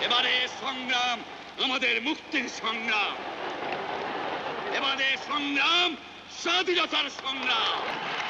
এবারে সংগ্রাম আমাদের মুক্তির সংগ্রাম। এবারে সংগ্রাম স্বাধীনতার সংগ্রাম।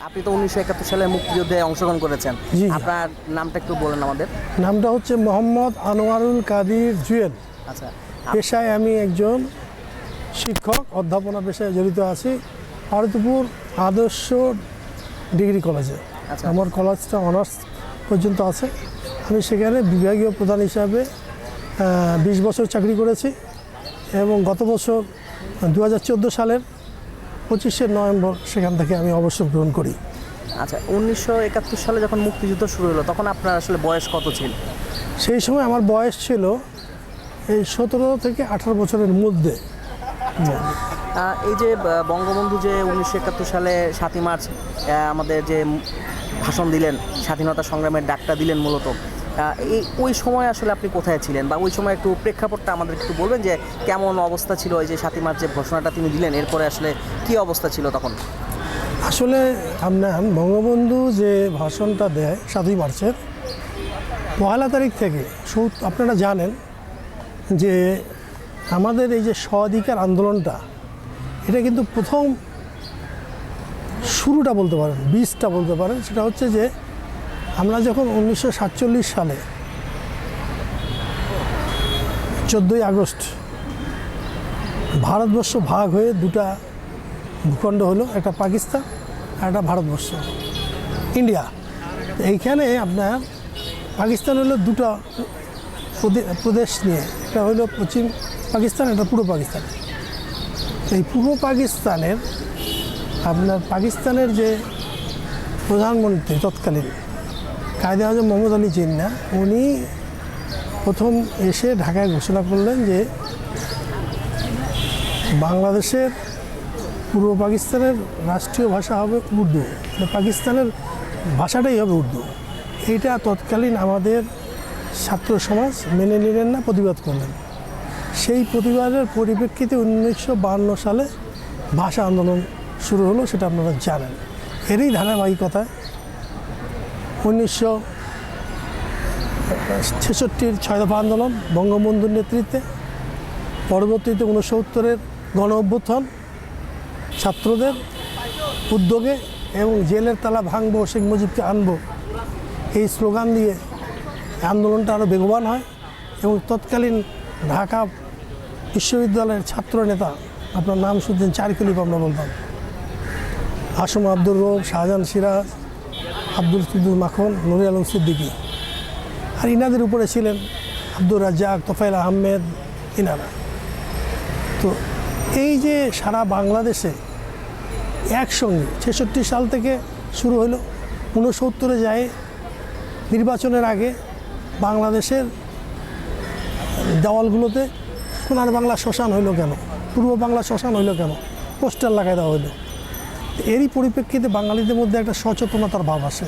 আপনি তো উনিশশো একাত্তর সালে মুক্তিযুদ্ধে অংশগ্রহণ করেছেন। জি। আপনার নামটা একটু বলেন আমাদের। নামটা হচ্ছে মোহাম্মদ আনোয়ারুল কাদির জুয়েল। আচ্ছা। আপ- পেশায় আমি একজন শিক্ষক অধ্যাপনা পেশায় জড়িত আছি ভারতপুর আদর্শ ডিগ্রি কলেজে। আচ্ছা। আমার আমার কলেজটা অনার্স পর্যন্ত আছে। আমি সেখানে বিভাগীয় প্রধান হিসাবে বিশ বছর চাকরি করেছি এবং গত বছর দু হাজার চোদ্দ সালের পঁচিশে নভেম্বর সেখান থেকে আমি অবসর গ্রহণ করি। আচ্ছা উনিশশো একাত্তর সালে যখন মুক্তিযুদ্ধ শুরু হলো তখন আপনার আসলে বয়স কত ছিল? সেই সময় আমার বয়স ছিল এই সতেরো থেকে আঠারো বছরের মধ্যে। এই যে বঙ্গবন্ধু যে উনিশশো একাত্তর সালে সাতই মার্চ আমাদের যে ভাষণ দিলেন স্বাধীনতা সংগ্রামের ডাকটা দিলেন মূলত এই ওই সময় আসলে আপনি কোথায় ছিলেন? বা ওই সময় একটু প্রেক্ষাপটটা আমাদের একটু বলবেন যে কেমন অবস্থা ছিল ওই যে সাতই যে ঘোষণাটা তিনি দিলেন, এরপরে আসলে কি অবস্থা ছিল তখন? আসলে আপনার বঙ্গবন্ধু যে ভাষণটা দেয় সাতই মার্চের, পয়লা তারিখ থেকে আপনারা জানেন যে আমাদের এই যে স্বাধিকার আন্দোলনটা, এটা কিন্তু প্রথম শুরুটা বলতে পারেন বীজটা বলতে পারেন, সেটা হচ্ছে যে আমরা যখন উনিশশো সাতচল্লিশ সালে চোদ্দোই আগস্ট ভারতবর্ষ ভাগ হয়ে দুটা ভূখণ্ড হলো, একটা পাকিস্তান আর একটা ভারতবর্ষ, ইন্ডিয়া। এইখানে আপনার পাকিস্তান হলো দুটো প্রদে- প্রদেশ নিয়ে, একটা হলো পশ্চিম পাকিস্তান, একটা পূর্ব পাকিস্তান। এই পূর্ব পাকিস্তানের, আপনার পাকিস্তানের যে প্রধানমন্ত্রী তৎকালীন কায়দে আজম মোহাম্মদ আলী জিন্না, উনি প্রথম এসে ঢাকায় ঘোষণা করলেন যে বাংলাদেশের পূর্ব পাকিস্তানের রাষ্ট্রীয় ভাষা হবে উর্দু। মানে পাকিস্তানের ভাষাটাই হবে উর্দু। এইটা তৎকালীন আমাদের ছাত্র সমাজ মেনে নিলেন না, প্রতিবাদ করলেন। সেই প্রতিবাদের পরিপ্রেক্ষিতে উনিশশো সালে ভাষা আন্দোলন শুরু হলো, সেটা আপনারা জানেন। এরই ধারাবাহিকতায় উনিশশো ছেষট্টির ছয় দফা আন্দোলন, বঙ্গবন্ধুর নেতৃত্বে। পরবর্তীতে উনিশশো উনসত্তরের গণ অভ্যুত্থান, ছাত্রদের উদ্যোগে এবং জেলের তালা ভাঙবো, শেখ মুজিবকে আনব, এই স্লোগান দিয়ে আন্দোলনটা আরও বেগবান হয় এবং তৎকালীন ঢাকা বিশ্ববিদ্যালয়ের ছাত্র নেতা আপনার নাম শুনছেন চার খলিফ আমরা বলতাম। আসম আব্দুর রৌফ শাহজাহান সিরাজ আব্দুল সিদ্দুল মাখন, নুরি আলম সিদ্দিকী। আর ইনাদের উপরে ছিলেন আব্দুর রাজ্জাক তোফাইল আহমেদ, ইনারা। তো এই যে সারা বাংলাদেশে একসঙ্গে ছেষট্টি সাল থেকে শুরু হলো, ঊনসত্তরে যায় নির্বাচনের আগে বাংলাদেশের দেওয়ালগুলোতে সোনার বাংলা শ্মশান হইল কেন? পূর্ব বাংলা শ্মশান হইল কেন? পোস্টার লাগাই দেওয়া হইল। এরই পরিপ্রেক্ষিতে বাঙালিদের মধ্যে একটা সচেতনতার ভাব আসে,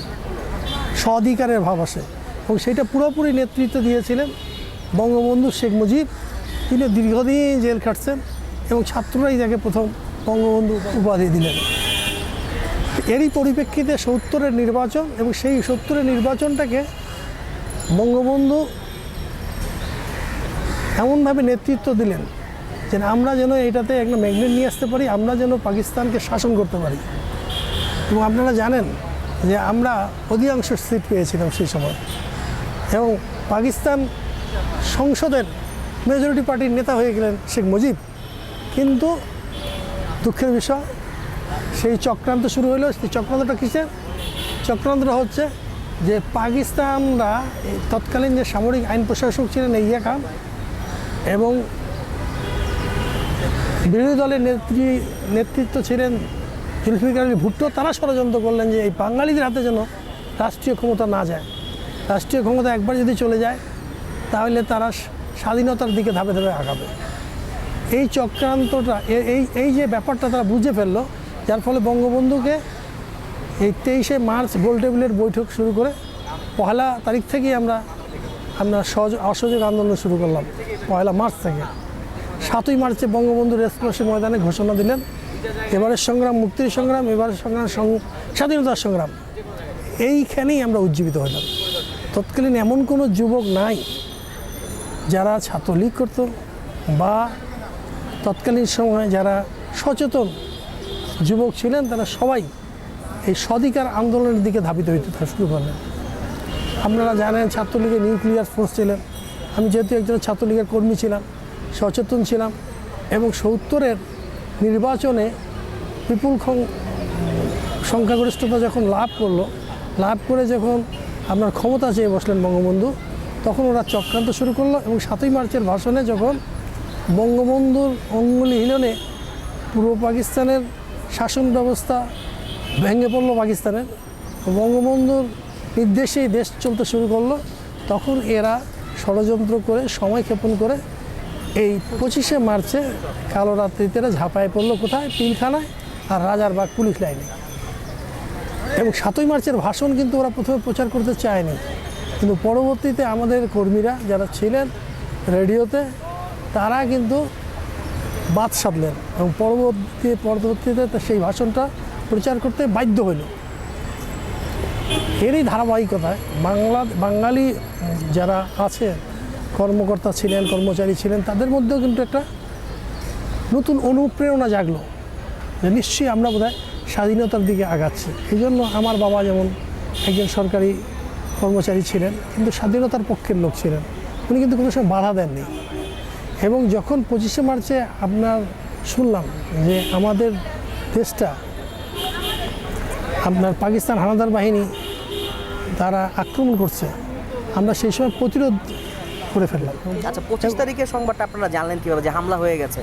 স্বাধিকারের ভাব আসে এবং সেটা পুরোপুরি নেতৃত্ব দিয়েছিলেন বঙ্গবন্ধু শেখ মুজিব। তিনি দীর্ঘদিন জেল খাটছেন এবং ছাত্ররাই তাকে প্রথম বঙ্গবন্ধু উপাধি দিলেন। এরই পরিপ্রেক্ষিতে সত্তরের নির্বাচন এবং সেই সত্তরের নির্বাচনটাকে বঙ্গবন্ধু এমনভাবে নেতৃত্ব দিলেন যে আমরা যেন এটাতে একটা ম্যাগনেট নিয়ে আসতে পারি, আমরা যেন পাকিস্তানকে শাসন করতে পারি। এবং আপনারা জানেন যে আমরা অধিকাংশ সিট পেয়েছিলাম সেই সময়। এবং পাকিস্তান সংসদের মেজরিটি পার্টির নেতা হয়ে গেলেন শেখ মুজিব। কিন্তু দুঃখের বিষয়, সেই চক্রান্ত শুরু হলো। সেই চক্রান্তটা কিসের? চক্রান্তটা হচ্ছে যে পাকিস্তানরা তৎকালীন যে সামরিক আইন প্রশাসক ছিলেন ইয়া খান এবং বিরোধী দলের নেত্রী, নেতৃত্ব ছিলেন জুলফিকার ভুট্টো, তারা ষড়যন্ত্র করলেন যে এই বাঙালিদের হাতে যেন রাষ্ট্রীয় ক্ষমতা না যায়। রাষ্ট্রীয় ক্ষমতা একবার যদি চলে যায়, তাহলে তারা স্বাধীনতার দিকে ধাপে ধাপে আগাবে। এই চক্রান্তটা এই এই যে ব্যাপারটা তারা বুঝে ফেলল, যার ফলে বঙ্গবন্ধুকে এই তেইশে মার্চ গোল টেবিলের বৈঠক শুরু করে পহেলা তারিখ থেকেই আমরা আমরা সহজ, অসহযোগ আন্দোলন শুরু করলাম পয়লা মার্চ থেকে। সাতই মার্চে বঙ্গবন্ধু রেসকোর্সে ময়দানে ঘোষণা দিলেন। এবারের সংগ্রাম, মুক্তির সংগ্রাম, এবারের সংগ্রাম স্বাধীনতার সংগ্রাম। এইখানেই আমরা উজ্জীবিত হলাম। তৎকালীন এমন কোনো যুবক নাই যারা ছাত্রলীগ করতো বা তৎকালীন সময়ে যারা সচেতন যুবক ছিলেন, তারা সবাই এই স্বাধিকার আন্দোলনের দিকে ধাবিত হইতে শুরু করলেন। আপনারা জানেন, ছাত্রলীগের নিউক্লিয়ার ফোর্স ছিলেন। আমি যেহেতু একজন ছাত্রলীগের কর্মী ছিলাম সচেতন ছিলাম এবং সত্তরের নির্বাচনে বিপুল সংখ্যাগরিষ্ঠতা যখন লাভ করল, লাভ করে যখন আপনার ক্ষমতা চেয়ে বসলেন বঙ্গবন্ধু, তখন ওরা চক্রান্ত শুরু করল এবং সাতই মার্চের ভাষণে যখন বঙ্গবন্ধুর অঙ্গুলি হিলনে পূর্ব পাকিস্তানের শাসন ব্যবস্থা ভেঙে পড়ল পাকিস্তানের, বঙ্গবন্ধুর নির্দেশেই দেশ চলতে শুরু করল, তখন এরা ষড়যন্ত্র করে, সময় ক্ষেপণ করে এই পঁচিশে মার্চে কালো রাত্রিতে ঝাঁপায় পড়ল কোথায়? পিলখানায় আর রাজারবাগ পুলিশ লাইনে। এবং সাতই মার্চের ভাষণ কিন্তু ওরা প্রথমে প্রচার করতে চায়নি। কিন্তু পরবর্তীতে আমাদের কর্মীরা যারা ছিলেন রেডিওতে, তারা কিন্তু বাদ সাধলেন এবং পরবর্তী পরবর্তীতে সেই ভাষণটা প্রচার করতে বাধ্য হইল। এরই ধারাবাহিকতায় বাংলা বাঙালি যারা আছে কর্মকর্তা ছিলেন, কর্মচারী ছিলেন, তাদের মধ্যেও কিন্তু একটা নতুন অনুপ্রেরণা জাগলো যে নিশ্চয়ই আমরা বোধহয় স্বাধীনতার দিকে আগাচ্ছি। এই জন্য আমার বাবা যেমন একজন সরকারি কর্মচারী ছিলেন, কিন্তু স্বাধীনতার পক্ষের লোক ছিলেন। উনি কিন্তু কোনো সময় বাধা দেননি। এবং যখন পঁচিশে মার্চে আপনার শুনলাম যে আমাদের দেশটা, আপনার পাকিস্তান হানাদার বাহিনী, তারা আক্রমণ করছে, আমরা সেই সময় প্রতিরোধ করে ফেললাম। আচ্ছা পঁচিশ তারিখের সংবাদটা আপনারা জানলেন কীভাবে যে হামলা হয়ে গেছে?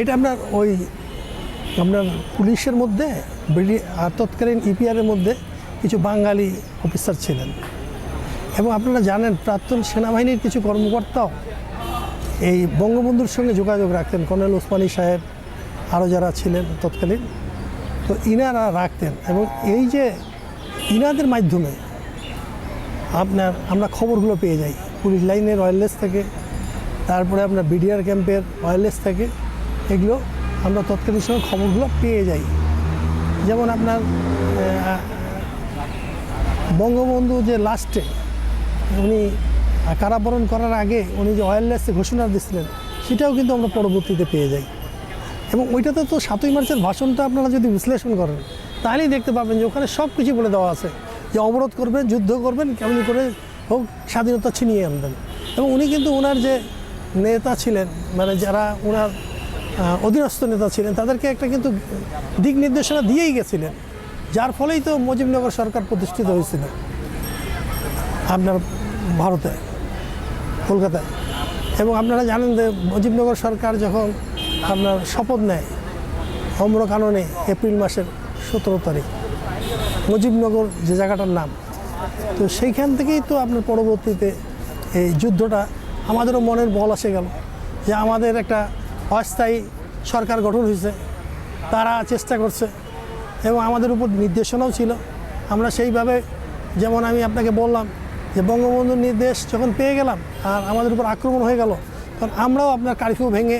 এটা আপনার ওই আপনার পুলিশের মধ্যে আর তৎকালীন ইপিআরের মধ্যে কিছু বাঙালি অফিসার ছিলেন। এবং আপনারা জানেন প্রাক্তন সেনাবাহিনীর কিছু কর্মকর্তাও এই বঙ্গবন্ধুর সঙ্গে যোগাযোগ রাখতেন কর্নেল ওসমানী সাহেব আরও যারা ছিলেন তৎকালীন। তো ইনারা রাখতেন এবং এই যে ইনাদের মাধ্যমে আপনার আমরা খবরগুলো পেয়ে যাই। পুলিশ লাইনের ওয়্যারলেস থেকে, তারপরে আপনার বিডিআর ক্যাম্পের ওয়্যারলেস থেকে, এগুলো আমরা তৎকালীন সময় খবরগুলো পেয়ে যাই। যেমন আপনার বঙ্গবন্ধু যে লাস্টে উনি কারাবরণ করার আগে উনি যে ওয়্যারলেসে ঘোষণা দিয়েছিলেন, সেটাও কিন্তু আমরা পরবর্তীতে পেয়ে যাই। এবং ওইটাতে তো সাতই মার্চের ভাষণটা আপনারা যদি বিশ্লেষণ করেন, তাহলেই দেখতে পাবেন যে ওখানে সব কিছু বলে দেওয়া আছে। যে অবরোধ করবেন, যুদ্ধ করবেন, কেমন করে হোক, স্বাধীনতা ছিনিয়ে আনবেন। এবং উনি কিন্তু ওনার যে নেতা ছিলেন মানে যারা ওনার অধীনস্থ নেতা ছিলেন, তাদেরকে একটা কিন্তু দিক নির্দেশনা দিয়েই গেছিলেন। যার ফলেই তো মুজিবনগর সরকার প্রতিষ্ঠিত হয়েছিল। আপনার ভারতে, কলকাতায়। এবং আপনারা জানেন যে মুজিবনগর সরকার যখন আপনার শপথ নেয় অম্র কাননে এপ্রিল মাসের সতেরো তারিখ, মুজিবনগর যে জায়গাটার নাম তো সেইখান থেকেই তো আপনার পরবর্তীতে এই যুদ্ধটা আমাদেরও মনের বল আসে গেল যে আমাদের একটা অস্থায়ী সরকার গঠন হয়েছে, তারা চেষ্টা করছে এবং আমাদের উপর নির্দেশনাও ছিল। আমরা সেইভাবে যেমন আমি আপনাকে বললাম যে বঙ্গবন্ধুর নির্দেশ যখন পেয়ে গেলাম আর আমাদের উপর আক্রমণ হয়ে গেল, তখন আমরাও আপনার কারফিউ ভেঙে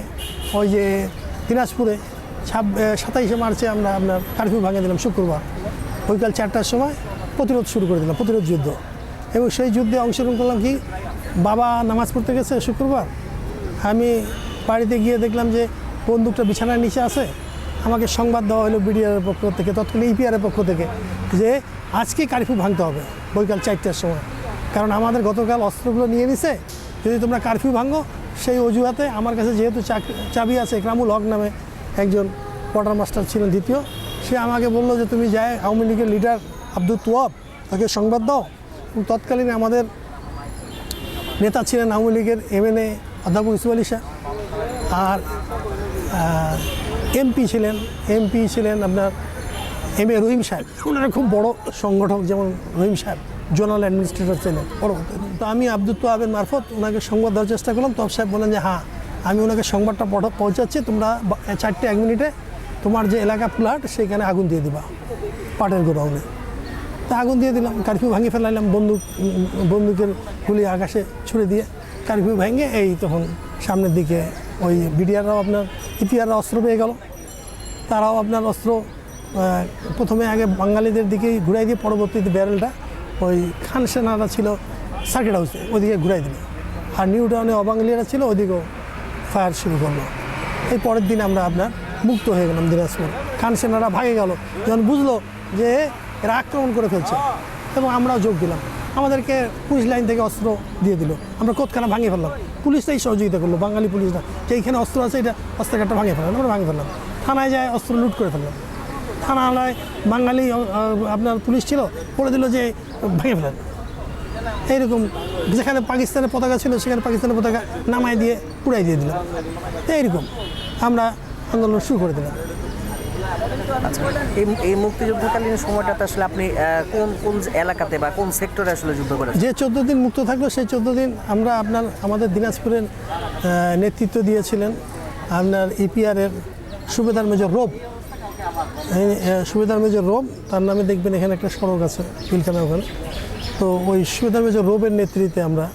ওই যে দিনাজপুরে সাতাইশে মার্চে আমরা আপনার কারফিউ ভাঙে দিলাম শুক্রবার। বৈকাল চারটার সময় প্রতিরোধ শুরু করে দিলাম, প্রতিরোধ যুদ্ধ। এবং সেই যুদ্ধে অংশগ্রহণ করলাম কি? বাবা নামাজ পড়তে গেছে শুক্রবার। আমি বাড়িতে গিয়ে দেখলাম যে বন্দুকটা বিছানার নিচে আছে। আমাকে সংবাদ দেওয়া হলো বিডিআরের পক্ষ থেকে তৎকালীন ইপিআরের পক্ষ থেকে যে আজকে কারফিউ ভাঙতে হবে বৈকাল চারটার সময়। কারণ আমাদের গতকাল অস্ত্রগুলো নিয়ে নিছে, যদি তোমরা কারফিউ ভাঙো, সেই অজুহাতে আমার কাছে যেহেতু চাবি আছে, একরামুল হক নামে একজন কোয়ার্টার মাস্টার ছিলেন দ্বিতীয়, সে আমাকে বলল যে তুমি যাই আওয়ামী লীগের লিডার আব্দুল তোয়াব, তাকে সংবাদ দাও। তৎকালীন আমাদের নেতা ছিলেন আওয়ামী লীগের এমএনএ অধ্যাপক ইসু আলী শাহ। আর এমপি ছিলেন এমপি ছিলেন আপনার এম এ রহিম সাহেব। ওনারা খুব বড় সংগঠক যেমন রহিম সাহেব, জোনাল অ্যাডমিনিস্ট্রেটর ছিলেন পরবর্তী তো আমি আব্দুল তোয়াবের মারফত ওনাকে সংবাদ দেওয়ার চেষ্টা করলাম। তব সাহেব বলেন যে হ্যাঁ আমি ওনাকে সংবাদটা পৌঁছাচ্ছি। তোমরা চারটে এক মিনিটে তোমার যে এলাকা ফুলহাট সেইখানে আগুন দিয়ে দিবা, পাটের গোডাউনে। তা আগুন দিয়ে দিলাম কারফিউ ভাঙিয়ে ফেলাইলাম, বন্দুক, বন্দুকের গুলি আকাশে ছুড়ে দিয়ে কারফিউ ভেঙে এই তখন সামনের দিকে ওই বিডিআররাও আপনার ইপিআররা অস্ত্র পেয়ে গেল। তারাও আপনার অস্ত্র প্রথমে আগে বাঙালিদের দিকেই ঘুরাই দিয়ে পরবর্তীতে ব্যারেলটা ওই খান সেনারা ছিল সার্কিট হাউসে ওদিকে ঘুরাই দিল। আর নিউ টাউনে অবাঙালিরা ছিল, ওদিকেও ফায়ার শুরু করল। এই পরের দিন আমরা আপনার মুক্ত হয়ে গেলাম দিনাজপুর। খান সেনারা ভাগে গেল। যখন বুঝলো যে এরা আক্রমণ করে ফেলছে। এবং আমরাও যোগ দিলাম। আমাদেরকে পুলিশ লাইন থেকে অস্ত্র দিয়ে দিল। আমরা কোতখানা ভাঙিয়ে ফেললাম। পুলিশটাই সহযোগিতা করল, বাঙালি পুলিশরা যে এইখানে অস্ত্র আছে, এটা অস্ত্রঘাটটা ভাঙিয়ে ফেললাম, আমরা ভাঙিয়ে ফেললাম। থানায় যায়, অস্ত্র লুট করে ফেললাম। থানায় বাঙালি আপনার পুলিশ ছিল, বলে দিল যে ভেঙে ফেলেন। এইরকম যেখানে পাকিস্তানের পতাকা ছিল, সেখানে পাকিস্তানের পতাকা নামায় দিয়ে পুড়াই দিয়ে দিলাম এইরকম আমরা আন্দোলন শুরু করে দিলাম। আচ্ছা এই এই মুক্তিযুদ্ধকালীন সময়টাতে আসলে আপনি কোন কোন এলাকাতে বা কোন সেক্টরে আসলে যুদ্ধ করেছেন? যে চোদ্দ দিন মুক্ত থাকল, সেই চোদ্দ দিন আমরা আপনার, আমাদের দিনাজপুরের নেতৃত্ব দিয়েছিলেন। আপনার ইপিআরের সুবেদার মেজর রোব। সুবেদার মেজর রোব, তার নামে দেখবেন এখানে একটা সড়ক আছে, পিলখানা ওখানে। তো ওই সুবেদার মেজর রোবের নেতৃত্বে আমরা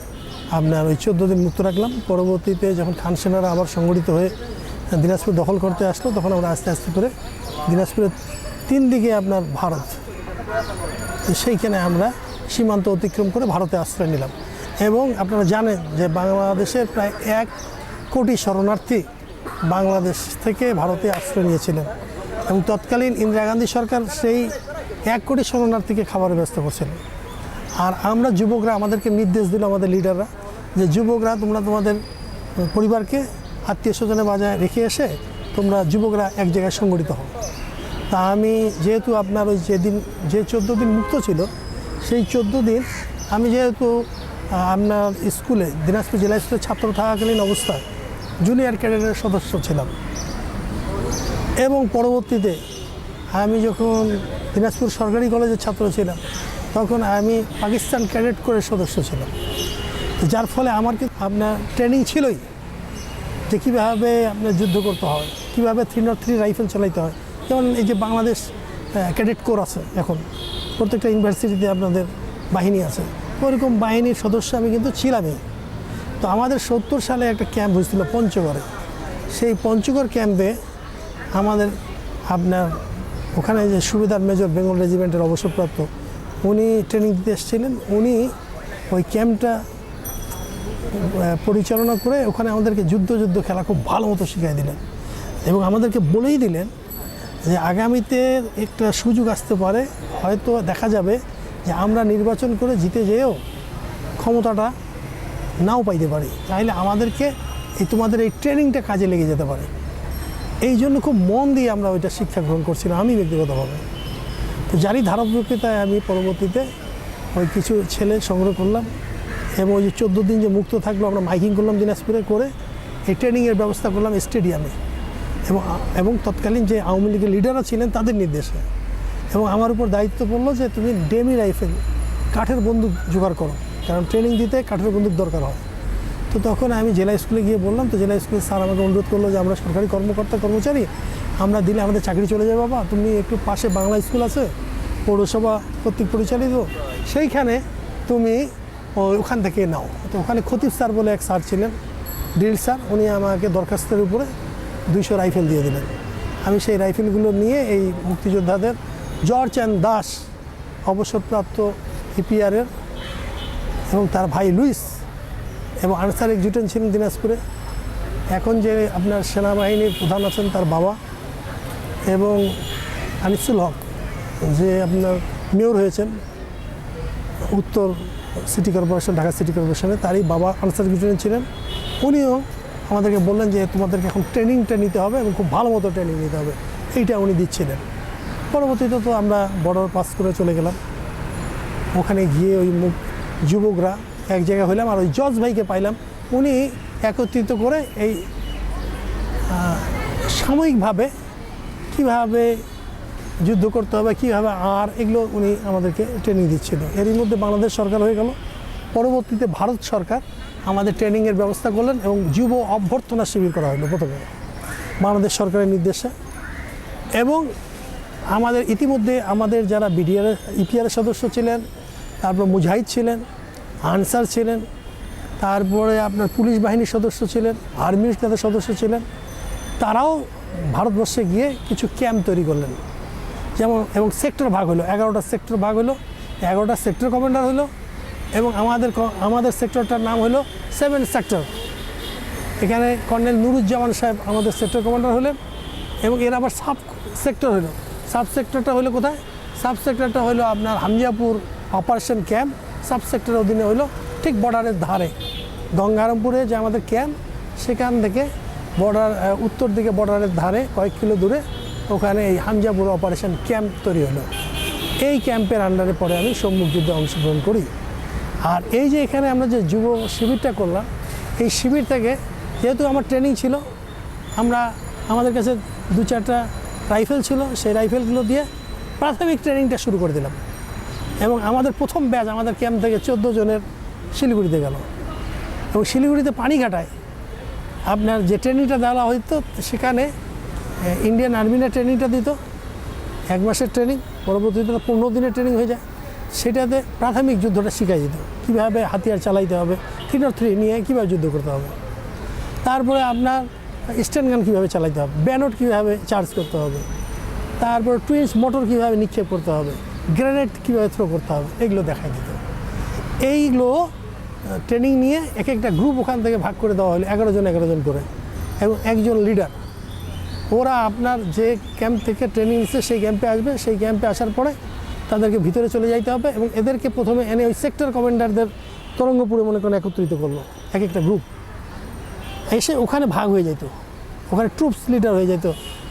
আপনার ওই চোদ্দ দিন মুক্ত রাখলাম। পরবর্তীতে যখন খান সেনারা আবার সংগঠিত হয়ে দিনাজপুর দখল করতে আসলো, তখন আমরা আস্তে আস্তে করে দিনাজপুরের তিন দিকে আপনার ভারত। সেইখানে আমরা সীমান্ত অতিক্রম করে ভারতে আশ্রয় নিলাম। এবং আপনারা জানেন যে বাংলাদেশের প্রায় এক কোটি শরণার্থী বাংলাদেশ থেকে ভারতে আশ্রয় নিয়েছিলেন। এবং তৎকালীন ইন্দিরা গান্ধী সরকার সেই এক কোটি শরণার্থীকে খাবারের ব্যস্ত করছিলেন আর আমরা যুবকরা, আমাদেরকে নির্দেশ দিল আমাদের লিডাররা যে, যুবকরা, তোমরা তোমাদের পরিবারকে আত্মীয় স্বজনে বাজায় রেখে এসে তোমরা যুবকরা এক জায়গায় সংগঠিত হও। তা আমি যেহেতু আপনার ওই যেদিন, যে চোদ্দ দিন মুক্ত ছিল, সেই চোদ্দ দিন আমি যেহেতু আপনার স্কুলে, দিনাজপুর জেলা স্কুলের ছাত্র থাকাকালীন অবস্থায় জুনিয়র ক্যাডারের সদস্য ছিলাম। এবং পরবর্তীতে আমি যখন দিনাজপুর সরকারি কলেজের ছাত্র ছিলাম, তখন আমি পাকিস্তান ক্যাডেট করে সদস্য ছিলাম। যার ফলে আমার কিন্তু আপনার ট্রেনিং ছিলই যে কীভাবে আপনার যুদ্ধ করতে হয়। কীভাবে থ্রি নট থ্রি রাইফেল চালাইতে হয়? যেমন এই যে বাংলাদেশ ক্যাডেট কোর আছে এখন, প্রত্যেকটা ইউনিভার্সিটিতে আপনাদের বাহিনী আছে। ওরকম বাহিনীর সদস্য আমি কিন্তু ছিলামই। তো আমাদের সত্তর সালে একটা ক্যাম্প হয়েছিল পঞ্চগড়ে। সেই পঞ্চগড় ক্যাম্পে আমাদের আপনার ওখানে যে সুবিধার মেজর বেঙ্গল রেজিমেন্টের অবসরপ্রাপ্ত, উনি ট্রেনিং দিতে এসেছিলেন। উনি ওই ক্যাম্পটা পরিচালনা করে ওখানে আমাদেরকে যুদ্ধ যুদ্ধ খেলা খুব ভালো মতো শিখিয়ে দিলেন। এবং আমাদেরকে বলেই দিলেন যে আগামীতে একটা সুযোগ আসতে পারে। হয়তো দেখা যাবে যে আমরা নির্বাচন করে জিতে যেয়েও ক্ষমতাটা নাও পাইতে পারি। তাহলে আমাদেরকে এই তোমাদের এই ট্রেনিংটা কাজে লেগে যেতে পারে। এই জন্য খুব মন দিয়ে আমরা ওইটা শিক্ষা গ্রহণ করছিলাম আমি ব্যক্তিগতভাবে। তো যারই ধারাবাহিকতায় আমি পরবর্তীতে ওই কিছু ছেলে সংগ্রহ করলাম এবং ওই যে চোদ্দ দিন যে মুক্ত থাকল, আমরা মাইকিং করলাম দিনাজপুরে করে এই ট্রেনিংয়ের ব্যবস্থা করলাম স্টেডিয়ামে। এবং এবং তৎকালীন যে আওয়ামী লীগের লিডাররা ছিলেন তাদের নির্দেশে। এবং আমার উপর দায়িত্ব পড়ল যে তুমি ডেমি রাইফেল কাঠের বন্দুক জোগাড় করো। কারণ ট্রেনিং দিতে কাঠের বন্দুক দরকার হয়। তো তখন আমি জেলা স্কুলে গিয়ে বললাম, তো জেলা স্কুলের স্যার আমাকে অনুরোধ করল যে আমরা সরকারি কর্মকর্তা, কর্মচারী, আমরা দিলে আমাদের চাকরি চলে যাবে বাবা। তুমি একটু পাশে বাংলা স্কুল আছে, পৌরসভা কর্তৃক পরিচালিত, সেইখানে তুমি ওখান থেকে নাও। তো ওখানে খতিব স্যার বলে এক স্যার ছিলেন ডিল স্যার উনি আমাকে দরখাস্তের উপরে দুইশো রাইফেল দিয়ে দিলেন। আমি সেই রাইফেলগুলো নিয়ে এই মুক্তিযোদ্ধাদের জর্জ অ্যান্ড দাস অবসরপ্রাপ্ত ইপিআরের এবং তার ভাই লুইস এবং আনসার এক্সিউটেন্ট ছিলেন দিনাজপুরে। এখন যে আপনার সেনাবাহিনীর প্রধান আছেন তার বাবা এবং আনিসুল হক, যে আপনার মেয়র হয়েছেন উত্তর সিটি কর্পোরেশন, ঢাকা সিটি কর্পোরেশনে, তারই বাবা আনসার ব্রিগেডিয়ার ছিলেন। উনিও আমাদেরকে বললেন যে তোমাদেরকে এখন ট্রেনিংটা নিতে হবে এবং খুব ভালো মতো ট্রেনিং নিতে হবে। এইটা উনি দিচ্ছিলেন। পরবর্তীতে তো আমরা বর্ডার পাস করে চলে গেলাম। ওখানে গিয়ে ওই যুবকরা এক জায়গায় হইলাম আর ওই জজ ভাইকে পাইলাম। উনি একত্রিত করে এই সাময়িকভাবে কীভাবে যুদ্ধ করতে হবে, কীভাবে আর এগুলো উনি আমাদেরকে ট্রেনিং দিচ্ছিল। এরই মধ্যে বাংলাদেশ সরকার হয়ে গেল। পরবর্তীতে ভারত সরকার আমাদের ট্রেনিংয়ের ব্যবস্থা করলেন এবং যুব অভ্যর্থনা শিবির করা হলো প্রথমে। বাংলাদেশ সরকারের নির্দেশে। এবং আমাদের ইতিমধ্যে আমাদের যারা বিডিআর ইপিআরের সদস্য ছিলেন, তারপর মুজাহিদ ছিলেন, আনসার ছিলেন, তারপরে আপনার পুলিশ বাহিনীর সদস্য ছিলেন আর্মির যাদের সদস্য ছিলেন, তারাও ভারতবর্ষে গিয়ে কিছু ক্যাম্প তৈরি করলেন। যেমন, এবং সেক্টর ভাগ হলো, এগারোটা সেক্টর ভাগ হলো, এগারোটা সেক্টর কমান্ডার হলো এবং আমাদের আমাদের সেক্টরটার নাম হলো সেভেন সেক্টর এখানে কর্নেল নুরুজ্জামান সাহেব আমাদের সেক্টর কমান্ডার হলেন এবং এর আবার সাব সেক্টর হলো। সাব সেক্টরটা হলো কোথায়? সাব সেক্টরটা হলো আপনার হামজাপুর অপারেশন ক্যাম্প সাব সেক্টরের অধীনে হলো ঠিক বর্ডারের ধারে, গঙ্গারামপুরে যে আমাদের ক্যাম্প সেখান থেকে বর্ডার উত্তর দিকে বর্ডারের ধারে কয়েক কিলো দূরে ওখানে এই হামজাপুর অপারেশন ক্যাম্প তৈরি হলো। এই ক্যাম্পের আন্ডারে পরে আমি সম্মুখ যুদ্ধে অংশগ্রহণ করি। আর এই যে এখানে আমরা যে যুব শিবিরটা করলাম, এই শিবির থেকে যেহেতু আমার ট্রেনিং ছিল, আমরা আমাদের কাছে দু চারটা রাইফেল ছিল, সেই রাইফেলগুলো দিয়ে প্রাথমিক ট্রেনিংটা শুরু করে দিলাম। এবং আমাদের প্রথম ব্যাচ আমাদের ক্যাম্প থেকে চোদ্দ জনের শিলিগুড়িতে গেল। এবং শিলিগুড়িতে পানি ঘাটায় আপনার যে ট্রেনিংটা দেওয়া হইতো, সেখানে ইন্ডিয়ান আর্মিরা ট্রেনিংটা দিত। এক মাসের ট্রেনিং পরবর্তীতে পনেরো দিনের ট্রেনিং হয়ে যায়। সেটাতে প্রাথমিক যুদ্ধটা শিখাই যেত কীভাবে হাতিয়ার চালাইতে হবে, থ্রি নট থ্রি নিয়ে কীভাবে যুদ্ধ করতে হবে। তারপরে আপনার স্ট্যান্ড গান কীভাবে চালাইতে হবে ব্যানট কীভাবে চার্জ করতে হবে, তারপর টুইন্স মোটর কীভাবে নিক্ষেপ করতে হবে, গ্রেনেড কীভাবে থ্রো করতে হবে, এগুলো দেখাই দিত এইগুলো ট্রেনিং নিয়ে এক একটা গ্রুপ ওখান থেকে ভাগ করে দেওয়া হলো, এগারো জন এগারো জন করে। এবং একজন লিডার, ওরা আপনার যে ক্যাম্প থেকে ট্রেনিং নিচ্ছে, সেই ক্যাম্পে আসবে, সেই ক্যাম্পে আসার পরে তাদেরকে ভিতরে চলে যাইতে হবে এবং এদেরকে প্রথমে এনে ওই সেক্টর কমান্ডারদের তরঙ্গপুরে মনে করেন একত্রিত করল এক একটা গ্রুপ এসে ওখানে ভাগ হয়ে যেত ওখানে ট্রুপস লিডার হয়ে যেত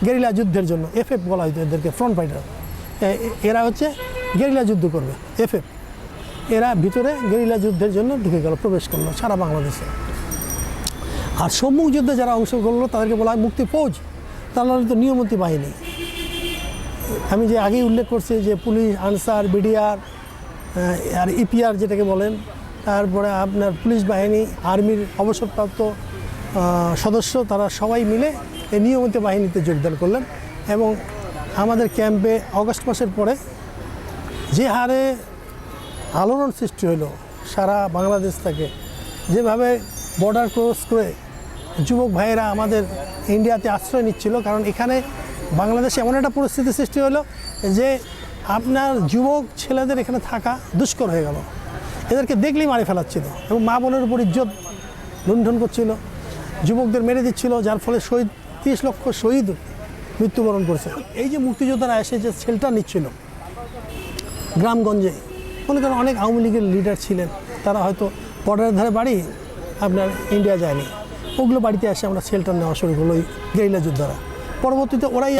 গেরিলা যুদ্ধের জন্য এফএফ বলা হতো এদেরকে ফ্রন্ট ফাইটার এরা হচ্ছে গেরিলা যুদ্ধ করবে এফএফ এরা ভিতরে গেরিলা যুদ্ধের জন্য ঢুকে গেল, প্রবেশ করল সারা বাংলাদেশে। আর সম্মুখ যুদ্ধে যারা অংশগ্রহণ করল, তাদেরকে বলা হয় মুক্তি ফৌজ। তারা তো নিয়মতি বাহিনী। আমি যে আগেই উল্লেখ করছি যে পুলিশ, আনসার, বিডিআর আর ইপিআর যেটাকে বলেন, তারপরে আপনার পুলিশ বাহিনী, আর্মির অবসরপ্রাপ্ত সদস্য, তারা সবাই মিলে এই নিয়মিত বাহিনীতে যোগদান করলেন এবং আমাদের ক্যাম্পে অগস্ট মাসের পরে যে হারে আলোড়ন সৃষ্টি হলো সারা বাংলাদেশ থেকে, যেভাবে বর্ডার ক্রস করে যুবক ভাইয়েরা আমাদের ইন্ডিয়াতে আশ্রয় নিচ্ছিল, কারণ এখানে বাংলাদেশে এমন একটা পরিস্থিতি সৃষ্টি হলো যে আপনার যুবক ছেলেদের এখানে থাকা দুষ্কর হয়ে গেল। এদেরকে দেখলেই মারে ফেলাচ্ছিল এবং মা বোনের উপর ইজ্জত লুণ্ঠন করছিল। যুবকদের মেরে দিচ্ছিল, যার ফলে শহীদ, তিরিশ লক্ষ শহীদ মৃত্যুবরণ করছে। এই যে মুক্তিযোদ্ধারা এসে যে শেল্টার নিচ্ছিল গ্রামগঞ্জে, মনে করেন অনেক আওয়ামী লীগের লিডার ছিলেন, তারা হয়তো বর্ডারের ধারে বাড়ি আপনার ইন্ডিয়া যায়নি। ওগুলো বাড়িতে এসে আমরা শেল্টার নেওয়া শুরু করল ওই গেরিলা যোদ্ধারা। পরবর্তীতে ওরাই